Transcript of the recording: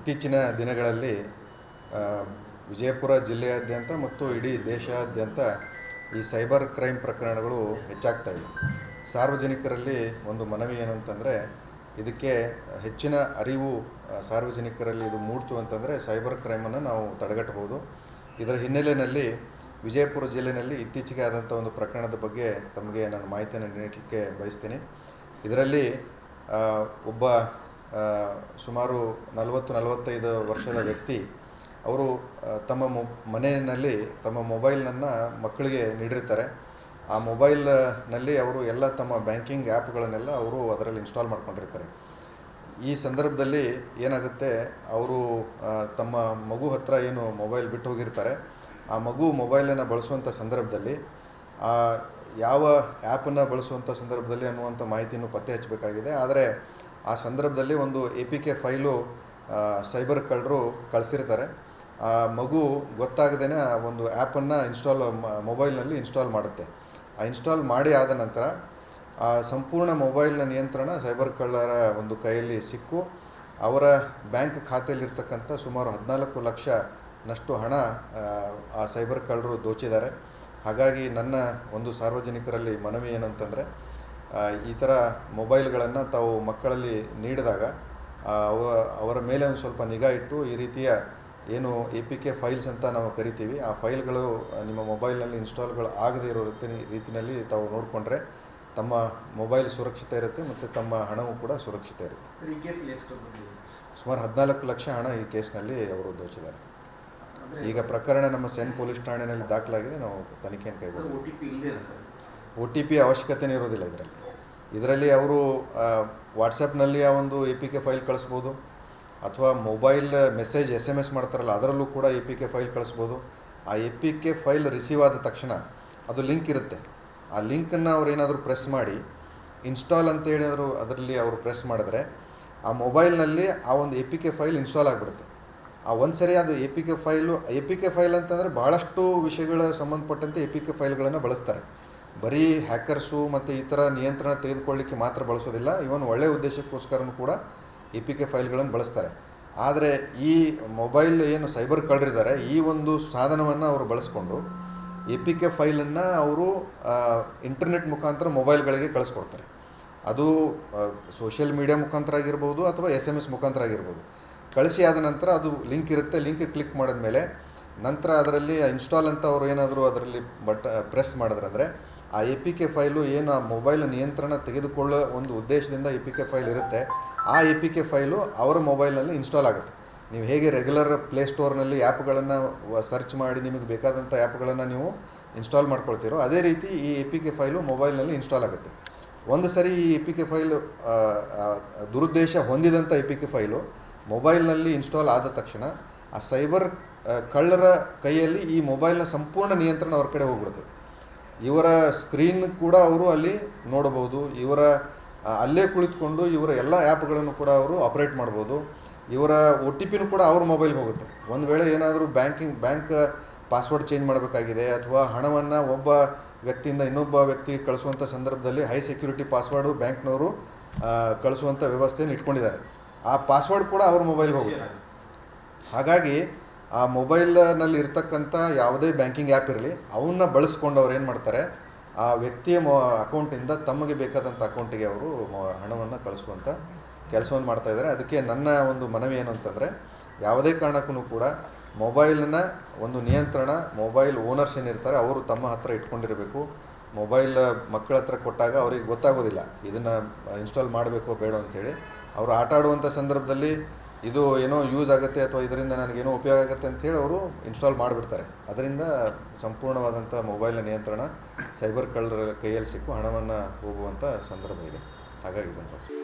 ಇತ್ತೀಚಿನ ದಿನಗಳಲ್ಲಿ ವಿಜಯಪುರ ಜಿಲ್ಲೆಯಾದ್ಯಂತ ಮತ್ತು ಇಡೀ ದೇಶಾದ್ಯಂತ ಈ ಸೈಬರ್ ಕ್ರೈಮ್ ಪ್ರಕರಣಗಳು ಹೆಚ್ಚಾಗ್ತಾ ಇದೆ. ಸಾರ್ವಜನಿಕರಲ್ಲಿ ಒಂದು ಮನವಿ ಏನು ಅಂತಂದರೆ, ಇದಕ್ಕೆ ಹೆಚ್ಚಿನ ಅರಿವು ಸಾರ್ವಜನಿಕರಲ್ಲಿ ಇದು ಮೂಡ್ತು ಅಂತಂದರೆ ಸೈಬರ್ ಕ್ರೈಮನ್ನು ನಾವು ತಡೆಗಟ್ಟಬಹುದು. ಇದರ ಹಿನ್ನೆಲೆಯಲ್ಲಿ ವಿಜಯಪುರ ಜಿಲ್ಲೆಯಲ್ಲಿ ಇತ್ತೀಚೆಗೆ ಆದಂಥ ಒಂದು ಪ್ರಕರಣದ ಬಗ್ಗೆ ತಮಗೆ ನಾನು ಮಾಹಿತಿಯನ್ನು ನೀಡಲಿಕ್ಕೆ ಬಯಸ್ತೀನಿ. ಇದರಲ್ಲಿ ಒಬ್ಬ ಸುಮಾರು ನಲವತ್ತು, ನಲವತ್ತೈದು ವರ್ಷದ ವ್ಯಕ್ತಿ, ಅವರು ತಮ್ಮ ಮೊ, ಮನೆಯಲ್ಲಿ ತಮ್ಮ ಮೊಬೈಲನ್ನು ಮಕ್ಕಳಿಗೆ ನೀಡಿರ್ತಾರೆ. ಆ ಮೊಬೈಲ್ನಲ್ಲಿ ಅವರು ಎಲ್ಲ ತಮ್ಮ ಬ್ಯಾಂಕಿಂಗ್ ಆ್ಯಪ್ಗಳನ್ನೆಲ್ಲ ಅವರು ಅದರಲ್ಲಿ ಇನ್ಸ್ಟಾಲ್ ಮಾಡ್ಕೊಂಡಿರ್ತಾರೆ. ಈ ಸಂದರ್ಭದಲ್ಲಿ ಏನಾಗುತ್ತೆ, ಅವರು ತಮ್ಮ ಮಗು ಹತ್ರ ಏನು ಮೊಬೈಲ್ ಬಿಟ್ಟು ಹೋಗಿರ್ತಾರೆ. ಆ ಮಗು ಮೊಬೈಲನ್ನು ಬಳಸುವಂಥ ಸಂದರ್ಭದಲ್ಲಿ, ಆ, ಯಾವ ಆ್ಯಪನ್ನು ಬಳಸುವಂಥ ಸಂದರ್ಭದಲ್ಲಿ ಅನ್ನುವಂಥ ಮಾಹಿತಿಯನ್ನು ಪತ್ತೆ ಹಚ್ಚಬೇಕಾಗಿದೆ. ಆದರೆ ಆ ಸಂದರ್ಭದಲ್ಲಿ ಒಂದು A P K file cyber ಕಳ್ಳರು ಕಳಿಸಿರ್ತಾರೆ. ಆ ಮಗು ಗೊತ್ತಾಗದೇ ಒಂದು ಆ್ಯಪನ್ನು ಇನ್ಸ್ಟಾಲ್ ಮೊಬೈಲ್ನಲ್ಲಿ ಇನ್ಸ್ಟಾಲ್ ಮಾಡುತ್ತೆ. ಆ ಇನ್ಸ್ಟಾಲ್ ಮಾಡಿ ಆದ ನಂತರ ಆ ಸಂಪೂರ್ಣ ಮೊಬೈಲ್ನ ನಿಯಂತ್ರಣ ಸೈಬರ್ ಕಳ್ಳರ ಒಂದು ಕೈಯಲ್ಲಿ ಸಿಕ್ಕು. ಅವರ ಬ್ಯಾಂಕ್ ಖಾತೆಯಲ್ಲಿರ್ತಕ್ಕಂಥ ಸುಮಾರು ಹದಿನಾಲ್ಕು ಲಕ್ಷ ನಷ್ಟು ಹಣ ಆ, ಸೈಬರ್ ಕಳ್ಳರು ದೋಚಿದ್ದಾರೆ. ಹಾಗಾಗಿ ನನ್ನ ಒಂದು ಸಾರ್ವಜನಿಕರಲ್ಲಿ ಮನವಿ ಏನಂತಂದರೆ ಈ ಥರ ಮೊಬೈಲ್ಗಳನ್ನು ತಾವು ಮಕ್ಕಳಲ್ಲಿ ನೀಡಿದಾಗ ಅವ ಅವರ ಮೇಲೆ ಒಂದು ಸ್ವಲ್ಪ ನಿಗಾ ಇಟ್ಟು ಈ ರೀತಿಯ ಏನು ಎ ಪಿ ಕೆ ಫೈಲ್ಸ್ ಅಂತ ನಾವು ಕರಿತೀವಿ ಆ ಫೈಲ್ಗಳು ನಿಮ್ಮ ಮೊಬೈಲ್ನಲ್ಲಿ ಇನ್ಸ್ಟಾಲ್ಗಳು ಆಗದೇ ಇರೋ ರೀತಿ ರೀತಿಯಲ್ಲಿ ತಾವು ನೋಡಿಕೊಂಡ್ರೆ ತಮ್ಮ ಮೊಬೈಲ್ ಸುರಕ್ಷಿತ ಇರುತ್ತೆ ಮತ್ತು ತಮ್ಮ ಹಣವೂ ಕೂಡ ಸುರಕ್ಷಿತ ಇರುತ್ತೆ. ಸುಮಾರು ಹದಿನಾಲ್ಕು ಲಕ್ಷ ಹಣ ಈ ಕೇಸ್ನಲ್ಲಿ ಅವರು ದೋಚಿದ್ದಾರೆ. ಈಗ ಪ್ರಕರಣ ನಮ್ಮ ಸೆನ್ ಪೊಲೀಸ್ ಠಾಣೆಯಲ್ಲಿ ದಾಖಲಾಗಿದೆ ನಾವು ತನಿಖೆಯನ್ನು ಕೈಗೊಳ್ಳೋದು ಒ ಟಿ ಪಿ ಇಲ್ಲದೇನಾ ಸರ್. ಒ ಟಿ ಪಿ ಅವಶ್ಯಕತೆನೇ ಇರೋದಿಲ್ಲ ಇದರಲ್ಲಿ. ಇದರಲ್ಲಿ ಅವರು ವಾಟ್ಸಪ್ನಲ್ಲಿ ಆ ಒಂದು ಎ ಪಿ ಕೆ ಫೈಲ್ ಕಳಿಸ್ಬೋದು, ಅಥವಾ mobile message S M S ಮಾಡ್ತಾರಲ್ಲ, ಅದರಲ್ಲೂ ಕೂಡ ಎ ಪಿ ಕೆ ಫೈಲ್ ಕಳಿಸ್ಬೋದು. ಆ A P K file receive ಆದ ತಕ್ಷಣ ಅದು ಲಿಂಕ್ ಇರುತ್ತೆ. ಆ ಲಿಂಕನ್ನು ಅವ್ರು ಏನಾದರೂ ಪ್ರೆಸ್ ಮಾಡಿ, ಇನ್ಸ್ಟಾಲ್ ಅಂತ ಹೇಳಿದ್ರು ಅದರಲ್ಲಿ ಅವರು ಪ್ರೆಸ್ ಮಾಡಿದ್ರೆ, ಆ ಮೊಬೈಲ್ನಲ್ಲಿ ಆ ಒಂದು A P K file install ಆಗಿಬಿಡುತ್ತೆ. ಆ ಒಂದು ಸರಿ ಅದು A P K file, A P K file ಅಂತಂದರೆ ಭಾಳಷ್ಟು ವಿಷಯಗಳ ಸಂಬಂಧಪಟ್ಟಂತೆ ಎ ಪಿ ಕೆ ಫೈಲ್ಗಳನ್ನು ಬಳಸ್ತಾರೆ. ಬರೀ ಹ್ಯಾಕರ್ಸು ಮತ್ತು ಈ ಥರ ನಿಯಂತ್ರಣ ತೆಗೆದುಕೊಳ್ಳಿಕ್ಕೆ ಮಾತ್ರ ಬಳಸೋದಿಲ್ಲ ಇವನ್ ಒಳ್ಳೆಯ ಉದ್ದೇಶಕ್ಕೋಸ್ಕರನೂ ಕೂಡ ಎ ಪಿ ಕೆ ಫೈಲ್ಗಳನ್ನು ಬಳಸ್ತಾರೆ. ಆದರೆ ಈ ಮೊಬೈಲ್ ಏನು ಸೈಬರ್ ಕಳ್ಳರಿದ್ದಾರೆ, ಈ ಒಂದು ಸಾಧನವನ್ನು ಅವರು ಬಳಸ್ಕೊಂಡು ಎ ಪಿ ಕೆ ಫೈಲನ್ನು ಅವರು ಇಂಟರ್ನೆಟ್ ಮುಖಾಂತರ ಮೊಬೈಲ್ಗಳಿಗೆ ಕಳಿಸ್ಕೊಡ್ತಾರೆ. ಅದು ಸೋಷಿಯಲ್ ಮೀಡಿಯಾ ಮುಖಾಂತರ ಆಗಿರ್ಬೋದು ಅಥವಾ ಎಸ್ ಎಂ ಎಸ್ ಮುಖಾಂತರ ಆಗಿರ್ಬೋದು. ಕಳಿಸಿ ಆದ ನಂತರ ಅದು ಲಿಂಕ್ ಇರುತ್ತೆ, ಲಿಂಕ್ ಕ್ಲಿಕ್ ಮಾಡಿದ ಮೇಲೆ ನಂತರ ಅದರಲ್ಲಿ ಇನ್ಸ್ಟಾಲ್ ಅಂತ ಅವರು ಏನಾದರೂ ಅದರಲ್ಲಿ ಬಟ್ ಪ್ರೆಸ್ ಮಾಡಿದ್ರಂದರೆ ಆ ಎ ಪಿ ಕೆ ಫೈಲು ಏನು ಆ ಮೊಬೈಲ್ ನಿಯಂತ್ರಣ ತೆಗೆದುಕೊಳ್ಳೋ ಒಂದು ಉದ್ದೇಶದಿಂದ ಎ ಪಿ ಕೆ ಫೈಲ್ ಇರುತ್ತೆ, ಆ ಎ ಪಿ ಕೆ ಫೈಲು ಅವರ ಮೊಬೈಲ್ನಲ್ಲಿ ಇನ್ಸ್ಟಾಲ್ ಆಗುತ್ತೆ. ನೀವು ಹೇಗೆ ರೆಗ್ಯುಲರ್ ಪ್ಲೇ ಸ್ಟೋರ್ನಲ್ಲಿ ಆ್ಯಪ್ಗಳನ್ನು ಸರ್ಚ್ ಮಾಡಿ ನಿಮಗೆ ಬೇಕಾದಂಥ ಆ್ಯಪ್ಗಳನ್ನು ನೀವು ಇನ್ಸ್ಟಾಲ್ ಮಾಡ್ಕೊಳ್ತೀರೋ, ಅದೇ ರೀತಿ ಈ ಎ ಪಿ ಕೆ ಫೈಲು ಮೊಬೈಲ್ನಲ್ಲಿ ಇನ್ಸ್ಟಾಲ್ ಆಗುತ್ತೆ. ಒಂದು ಸರಿ ಈ ಎ ಪಿ ಕೆ ಫೈಲು ದುರುದ್ದೇಶ ಹೊಂದಿದಂಥ ಎ ಪಿ ಕೆ ಫೈಲು ಮೊಬೈಲ್ನಲ್ಲಿ ಇನ್ಸ್ಟಾಲ್ ಆದ ತಕ್ಷಣ ಆ ಸೈಬರ್ ಕಳ್ಳರ ಕೈಯಲ್ಲಿ ಈ ಮೊಬೈಲ್ನ ಸಂಪೂರ್ಣ ನಿಯಂತ್ರಣ ಅವ್ರ ಕಡೆ ಹೋಗ್ಬಿಡುತ್ತೆ. ಇವರ ಸ್ಕ್ರೀನ್ ಕೂಡ ಅವರು ಅಲ್ಲಿ ನೋಡಬಹುದು. ಇವರ ಅಲ್ಲೇ ಕುಳಿತುಕೊಂಡು ಇವರ ಎಲ್ಲ ಆ್ಯಪ್ಗಳನ್ನು ಕೂಡ ಅವರು ಆಪ್ರೇಟ್ ಮಾಡ್ಬೋದು ಇವರ ಒ ಟಿ ಪಿನೂ ಕೂಡ ಅವ್ರ ಮೊಬೈಲ್ಗೆ ಹೋಗುತ್ತೆ. ಒಂದು ವೇಳೆ ಏನಾದರೂ ಬ್ಯಾಂಕಿಂಗ್, ಬ್ಯಾಂಕ್ ಪಾಸ್ವರ್ಡ್ ಚೇಂಜ್ ಮಾಡಬೇಕಾಗಿದೆ ಅಥವಾ ಹಣವನ್ನು ಒಬ್ಬ ವ್ಯಕ್ತಿಯಿಂದ ಇನ್ನೊಬ್ಬ ವ್ಯಕ್ತಿಗೆ ಕಳಿಸುವಂಥ ಸಂದರ್ಭದಲ್ಲಿ ಹೈ ಸೆಕ್ಯೂರಿಟಿ ಪಾಸ್ವರ್ಡು ಬ್ಯಾಂಕ್ನವರು ಕಳಿಸುವಂಥ ವ್ಯವಸ್ಥೆಯನ್ನು ಇಟ್ಕೊಂಡಿದ್ದಾರೆ. ಆ ಪಾಸ್ವರ್ಡ್ ಕೂಡ ಅವ್ರ ಮೊಬೈಲ್ಗೆ ಹೋಗುತ್ತೆ. ಹಾಗಾಗಿ ಆ ಮೊಬೈಲ್ನಲ್ಲಿ ಇರ್ತಕ್ಕಂಥ ಯಾವುದೇ ಬ್ಯಾಂಕಿಂಗ್ ಆ್ಯಪ್ ಇರಲಿ ಅವನ್ನ ಬಳಸ್ಕೊಂಡು ಅವ್ರು ಏನು ಮಾಡ್ತಾರೆ, ಆ ವ್ಯಕ್ತಿಯ ಮೊ, ಅಕೌಂಟಿಂದ ತಮಗೆ ಬೇಕಾದಂಥ ಅಕೌಂಟಿಗೆ ಅವರು ಹಣವನ್ನು ಕಳಿಸುವಂಥ ಕೆಲಸವನ್ನು ಮಾಡ್ತಾ ಇದ್ದಾರೆ. ಅದಕ್ಕೆ ನನ್ನ ಒಂದು ಮನವಿ ಏನು ಅಂತಂದರೆ, ಯಾವುದೇ ಕಾರಣಕ್ಕೂ ಕೂಡ ಮೊಬೈಲ್ನ ಒಂದು ನಿಯಂತ್ರಣ, ಮೊಬೈಲ್ ಓನರ್ಸ್ ಏನಿರ್ತಾರೆ ಅವರು ತಮ್ಮ ಹತ್ರ ಇಟ್ಕೊಂಡಿರಬೇಕು. ಮೊಬೈಲ್ ಮಕ್ಕಳ ಹತ್ರ ಕೊಟ್ಟಾಗ ಅವ್ರಿಗೆ ಗೊತ್ತಾಗೋದಿಲ್ಲ, ಇದನ್ನು ಇನ್ಸ್ಟಾಲ್ ಮಾಡಬೇಕು ಬೇಡ ಅಂಥೇಳಿ ಅವರು ಆಟ ಆಡುವಂಥ ಸಂದರ್ಭದಲ್ಲಿ ಇದು ಏನೋ ಯೂಸ್ ಆಗುತ್ತೆ ಅಥವಾ ಇದರಿಂದ ನನಗೇನೋ ಉಪಯೋಗ ಆಗುತ್ತೆ ಅಂತೇಳಿ ಅವರು ಇನ್ಸ್ಟಾಲ್ ಮಾಡಿಬಿಡ್ತಾರೆ. ಅದರಿಂದ ಸಂಪೂರ್ಣವಾದಂಥ ಮೊಬೈಲ್ನ ನಿಯಂತ್ರಣ ಸೈಬರ್ ಕಳ್ಳರ ಕೈಯಲ್ಲಿ ಸಿಕ್ಕು ಹಣವನ್ನು ಹೋಗುವಂಥ ಸಂದರ್ಭ ಇದೆ. ಹಾಗಾಗಿ ಬಳಸಿ